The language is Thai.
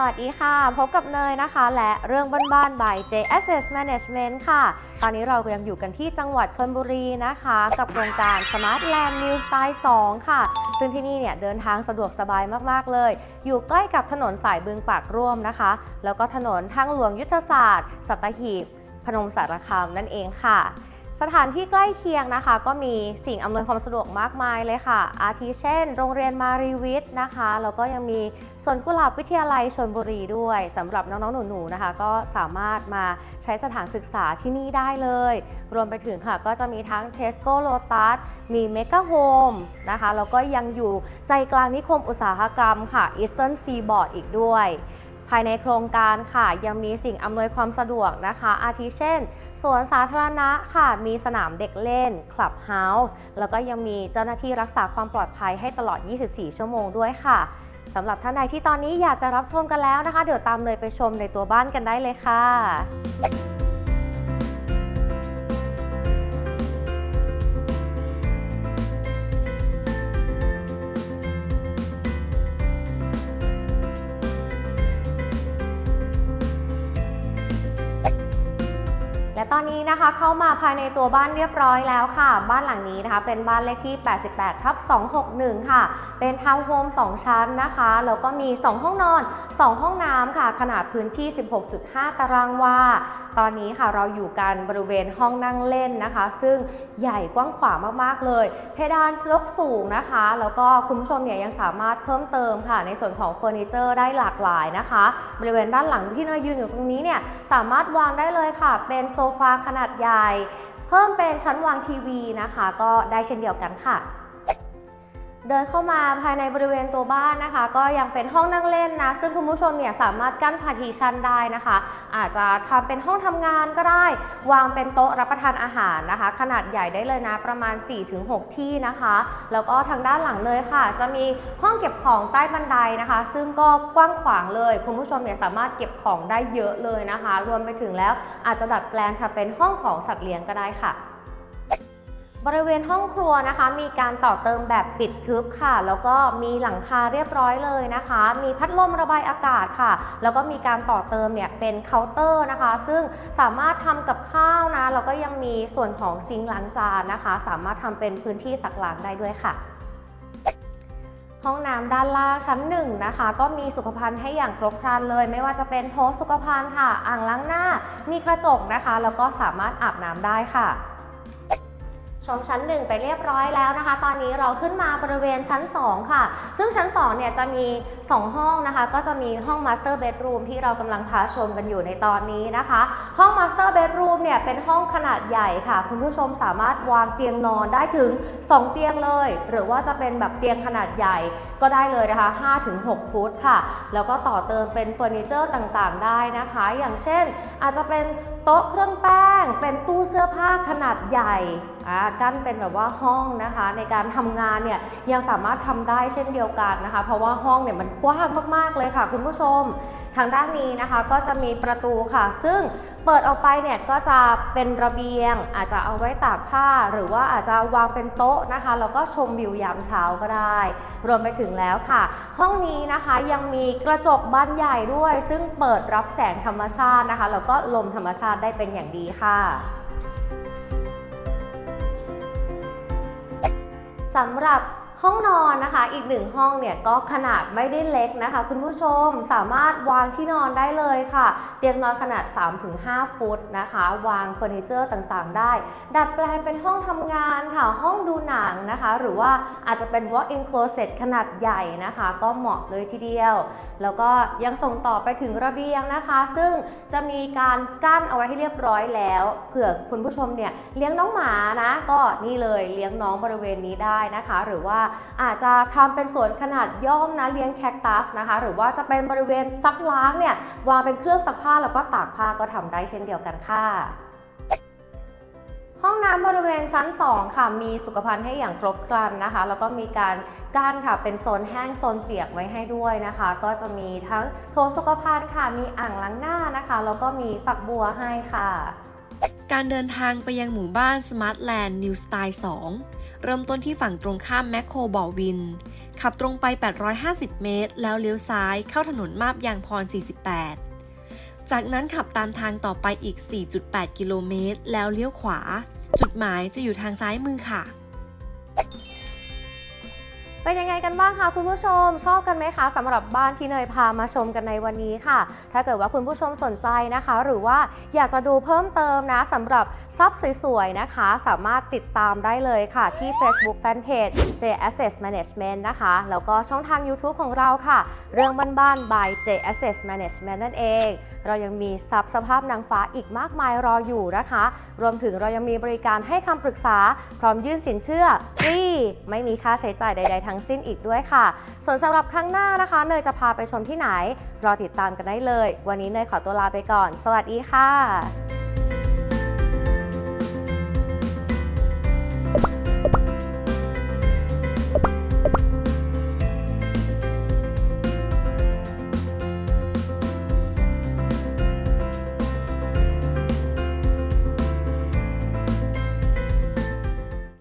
สวัสดีค่ะ พบกับเนยนะคะ และเรื่องบ้านๆ by J Asset Management ค่ะ ตอนนี้เราก็ยังอยู่กันที่จังหวัดชนบุรีนะคะ กับโครงการ Smart Land New Style 2 ค่ะ ซึ่งที่นี่เนี่ยเดินทางสะดวกสบายมากๆเลย อยู่ใกล้กับถนนสายบึงปากร่วมนะคะ แล้วก็ถนนทางหลวงยุทธศาสตร์ สัตหีบ พนมสารคามนั่นเองค่ะ สถานที่ใกล้เคียงนะคะ ก็มีสิ่งอำนวยความสะดวกมากมายเลยค่ะ อาทิเช่น โรงเรียนมารีวิทย์นะคะแล้วก็ยังมีสวนกุหลาบวิทยาลัยชนบุรีด้วยสำหรับน้องๆหนูๆนะคะ ก็สามารถมาใช้สถานศึกษาที่นี่ได้เลย รวมไปถึงค่ะก็จะมีทั้ง Tesco Lotus มี Mega Home นะคะแล้วก็ยังอยู่ใจกลางนิคมอุตสาหกรรมค่ะ Eastern Seaboard อีกด้วย ภายในโครงการค่ะ ยังมีสิ่งอำนวยความสะดวกนะคะ อาทิเช่นสวนสาธารณะค่ะ มีสนามเด็กเล่น คลับเฮาส์ แล้วก็ยังมีเจ้าหน้าที่รักษาความปลอดภัยให้ตลอด 24 ชั่วโมงด้วยค่ะสำหรับท่านใดที่ตอนนี้อยากจะรับชมกันแล้วนะคะ เดี๋ยวตามเลยไปชมในตัวบ้านกันได้เลยค่ะ นี้นะคะเข้ามาภายในตัวบ้านเรียบร้อยแล้วค่ะ บ้านหลังนี้นะคะเป็นบ้านเลขที่ 88ทับ261 ค่ะ เป็นทาวน์โฮม 2 ชั้นนะคะ แล้วก็มี 2 ห้องนอน 2 ห้องน้ำค่ะ ขนาดพื้นที่ 16.5 ตารางวา ตอนนี้ค่ะเราอยู่กันบริเวณห้องนั่งเล่นนะคะ ซึ่งใหญ่กว้างขวางมากๆเลย เพดานยกสูงนะคะ แล้วก็คุณผู้ชมเนี่ยยังสามารถเพิ่มเติมค่ะ ในส่วนของเฟอร์นิเจอร์ได้หลากหลายนะคะ บริเวณด้านหลังที่เนยยืนอยู่ตรงนี้เนี่ยสามารถวางได้เลยค่ะ เป็นโซฟาขนาดใหญ่ เพิ่มเป็นชั้นวางทีวีนะคะ ก็ได้เช่นเดียวกันค่ะ เดินเข้ามาภายในบริเวณตัวบ้านนะคะ ก็ยังเป็นห้องนั่งเล่นนะ ซึ่งคุณผู้ชมเนี่ยสามารถกั้นพาร์ทีชันได้นะคะ อาจจะทำเป็นห้องทำงานก็ได้ วางเป็นโต๊ะรับประทานอาหารนะคะ ขนาดใหญ่ได้เลยนะประมาณ 4-6 ที่นะคะ แล้วก็ทางด้านหลังเลยค่ะ จะมีห้องเก็บของใต้บันไดนะคะ ซึ่งก็กว้างขวางเลย คุณผู้ชมเนี่ยสามารถเก็บของได้เยอะเลยนะคะ รวมไปถึงแล้วอาจจะดัดแปลงทำเป็นห้องของสัตว์เลี้ยงก็ได้ค่ะ บริเวณห้องครัวนะคะ มีการต่อเติมแบบปิดทึบค่ะ แล้วก็มีหลังคาเรียบร้อยเลยนะคะ มีพัดลมระบายอากาศค่ะ แล้วก็มีการต่อเติมเนี่ยเป็นเคาน์เตอร์นะคะ ซึ่งสามารถทำกับข้าวนะแล้วก็ยังมีส่วนของซิงค์ล้างจานนะคะ สามารถทำเป็นพื้นที่สักล้างได้ด้วยค่ะห้องน้ำด้านล่างชั้นหนึ่งนะคะ ก็มีสุขภัณฑ์ให้อย่างครบครันเลย ไม่ว่าจะเป็นโถสุขภัณฑ์ค่ะ อ่างล้างหน้า มีกระจกนะคะ แล้วก็สามารถอาบน้ำได้ค่ะ ชมชั้น 1 ไปเรียบร้อยแล้วนะคะ ตอนนี้เราขึ้นมาบริเวณชั้น 2 ค่ะ ซึ่งชั้น 2 เนี่ยจะมี 2 ห้องนะคะ ก็จะมีห้อง Master Bedroom ที่เรากำลังพาชมกันอยู่ในตอนนี้นะคะ ห้อง Master Bedroom เนี่ยเป็นห้องขนาดใหญ่ค่ะ คุณผู้ชมสามารถวางเตียงนอนได้ถึง 2 เตียงเลย หรือว่าจะเป็นแบบเตียงขนาดใหญ่ก็ได้เลยนะคะ 5-6 ฟุตค่ะ แล้วก็ต่อเติมเป็นเฟอร์นิเจอร์ต่างๆ ได้นะคะ อย่างเช่นอาจจะเป็นโต๊ะเครื่องแป้ง เป็นตู้เสื้อผ้าขนาดใหญ่อ่ากั้นเป็นแบบว่าห้องนะคะ ในการทำงานเนี่ยยังสามารถทำได้เช่นเดียวกันนะคะ เพราะว่าห้องเนี่ยมันกว้างมากๆเลยค่ะ คุณผู้ชม ทางด้านนี้นะคะก็จะมีประตูค่ะ ซึ่งเปิดออกไปเนี่ยก็จะเป็นระเบียง อาจจะเอาไว้ตากผ้า หรือว่าอาจจะวางเป็นโต๊ะนะคะแล้วก็ชมวิวยามเช้าก็ได้ รวมไปถึงแล้วค่ะ ห้องนี้นะคะยังมีกระจกบานใหญ่ด้วย ซึ่งเปิดรับแสงธรรมชาตินะคะแล้วก็ลมธรรมชาติได้เป็นอย่างดีค่ะ สำหรับ ห้องนอนนะคะ อีกหนึ่งห้องเนี่ยก็ขนาดไม่ได้เล็กนะคะ คุณผู้ชมสามารถวางที่นอนได้เลยค่ะ เตียงนอนขนาด 3-5 ฟุตนะคะ วางเฟอร์นิเจอร์ต่างๆ ได้ ดัดแปลงเป็นห้องทำงานค่ะ ห้องดูหนังนะคะ หรือว่าอาจจะเป็น walk-in closet ขนาดใหญ่นะคะ ก็เหมาะเลยทีเดียว แล้วก็ยังส่งต่อไปถึงระเบียงนะคะ ซึ่งจะมีการกั้นเอาไว้ให้เรียบร้อยแล้วเผื่อคุณผู้ชมเนี่ยเลี้ยงน้องหมานะก็นี่เลยเลี้ยงน้องบริเวณนี้ได้นะคะ หรือว่าอาจจะทำเป็นสวนขนาดย่อมนะเลี้ยงแคคตัสนะคะ หรือว่าจะเป็นบริเวณซักล้างเนี่ยวางเป็นเครื่องซักผ้าแล้วก็ตากผ้าก็ทำได้เช่นเดียวกันค่ะห้องน้ำบริเวณชั้น 2 ค่ะ มีสุขภัณฑ์ให้อย่างครบครันนะคะ แล้วก็มีการกั้นค่ะ เป็นโซนแห้งโซนเปียกไว้ให้ด้วยนะคะ ก็จะมีทั้งโถสุขภัณฑ์ค่ะ มีอ่างล้างหน้านะคะ แล้วก็มีฝักบัวให้ค่ะ การเดินทางไปยังหมู่บ้าน Smartland New Style 2 เริ่มต้นที่ฝั่งตรงข้ามแมคโครบอวิน ขับตรงไป 850 เมตร แล้วเลี้ยวซ้ายเข้าถนนมาบยางพร 48 จากนั้นขับตามทางต่อไปอีก 4.8 กิโลเมตร แล้วเลี้ยวขวา จุดหมายจะอยู่ทางซ้ายมือค่ะ เป็นยังไงกันบ้างคะคุณผู้ชมชอบกันไหมคะสำหรับบ้านที่เนยพามาชมกันในวันนี้ค่ะ ถ้าเกิดว่าคุณผู้ชมสนใจนะคะ หรือว่าอยากจะดูเพิ่มเติมนะสำหรับทรัพย์สวยๆนะคะ สามารถติดตามได้เลยค่ะที่ Facebook Fanpage J Asset Management นะคะ แล้วก็ช่องทาง YouTube ของเราค่ะ เรื่องบ้านๆ by J Asset Management นั่นเอง เรายังมีทรัพย์สภาพนางฟ้าอีกมากมายรออยู่นะคะ รวมถึงเรายังมีบริการให้คำปรึกษา พร้อมยื่นสินเชื่อฟรีไม่มีค่าใช้จ่ายใดๆทั้งสิ้นอีกด้วยค่ะ ส่วนสำหรับครั้งหน้านะคะ เนยจะพาไปชมที่ไหน รอติดตามกันได้เลย วันนี้เนยขอตัวลาไปก่อน สวัสดีค่ะ